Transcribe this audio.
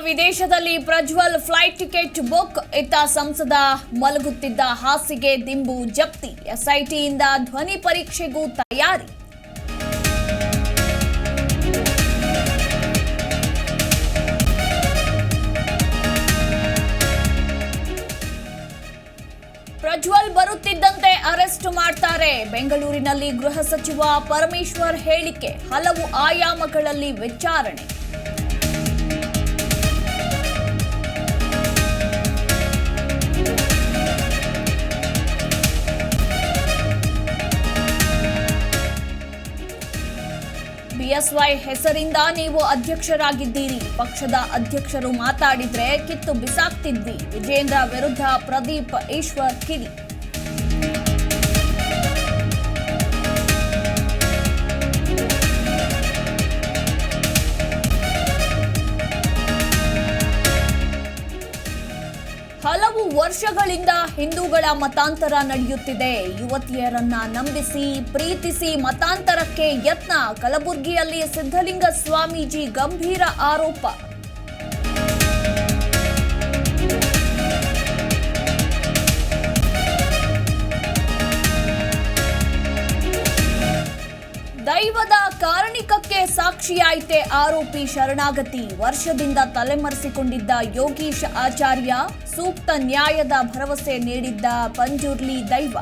ವಿದೇಶದಲ್ಲಿ Prajwal flight ticket book. ಇತ್ತ ಸಂಸದ ಮಲಗುತ್ತಿದ್ದ ಹಾಸಿಗೆ ದಿಂಬು ಜಪ್ತಿ. ಎಸ್ಐಟಿಯಿಂದ ಧ್ವನಿ ಪರೀಕ್ಷೆಗೂ ತಯಾರಿ. ಪ್ರಜ್ವಲ್ ಬರುತ್ತಿದ್ದಂತೆ ಅರೆಸ್ಟ್ ಮಾಡ್ತಾರೆ. ಬೆಂಗಳೂರಿನಲ್ಲಿ ಗೃಹ ಸಚಿವ ಪರಮೇಶ್ವರ್ ಹೇಳಿಕೆ. ಹಲವು ಆಯಾಮಗಳಲ್ಲಿ ವಿಚಾರಣೆ. ಬಿಎಸ್ವೈ ಹೆಸರಿಂದ ನೀವು ಅಧ್ಯಕ್ಷರಾಗಿದ್ದೀರಿ. ಪಕ್ಷದ ಅಧ್ಯಕ್ಷರು ಮಾತಾಡಿದ್ರೆ ಕಿತ್ತು ಬಿಸಾಕ್ತಿದ್ದಿ ವಿಜೇಂದ್ರ ವಿರುದ್ಧ ಪ್ರದೀಪ್ ಈಶ್ವರ್ ಕಿಡಿ ಹಲವು ವರ್ಷಗಳಿಂದ ಹಿಂದೂಗಳ ಮತಾಂತರ ನಡೆಯುತ್ತಿದೆ. ಯುವತಿಯರನ್ನ ನಂಬಿಸಿ, ಪ್ರೀತಿಸಿ ಮತಾಂತರಕ್ಕೆ ಯತ್ನ. ಕಲಬುರಗಿಯಲ್ಲಿ ಸಿದ್ಧಲಿಂಗ ಸ್ವಾಮೀಜಿ ಗಂಭೀರ ಆರೋಪ. ದೈವದ ಕಾರಣಿಕಕ್ಕೆ ಸಾಕ್ಷಿಯಾಯಿತೆ ಆರೋಪಿ ಶರಣಾಗತಿ. ವರ್ಷದಿಂದ ತಲೆಮರೆಸಿಕೊಂಡಿದ್ದ ಯೋಗೀಶ್ ಆಚಾರ್ಯ ಸೂಕ್ತ ನ್ಯಾಯದ ಭರವಸೆ ನೀಡಿದ್ದ ಪಂಜುರ್ಲಿ ದೈವ.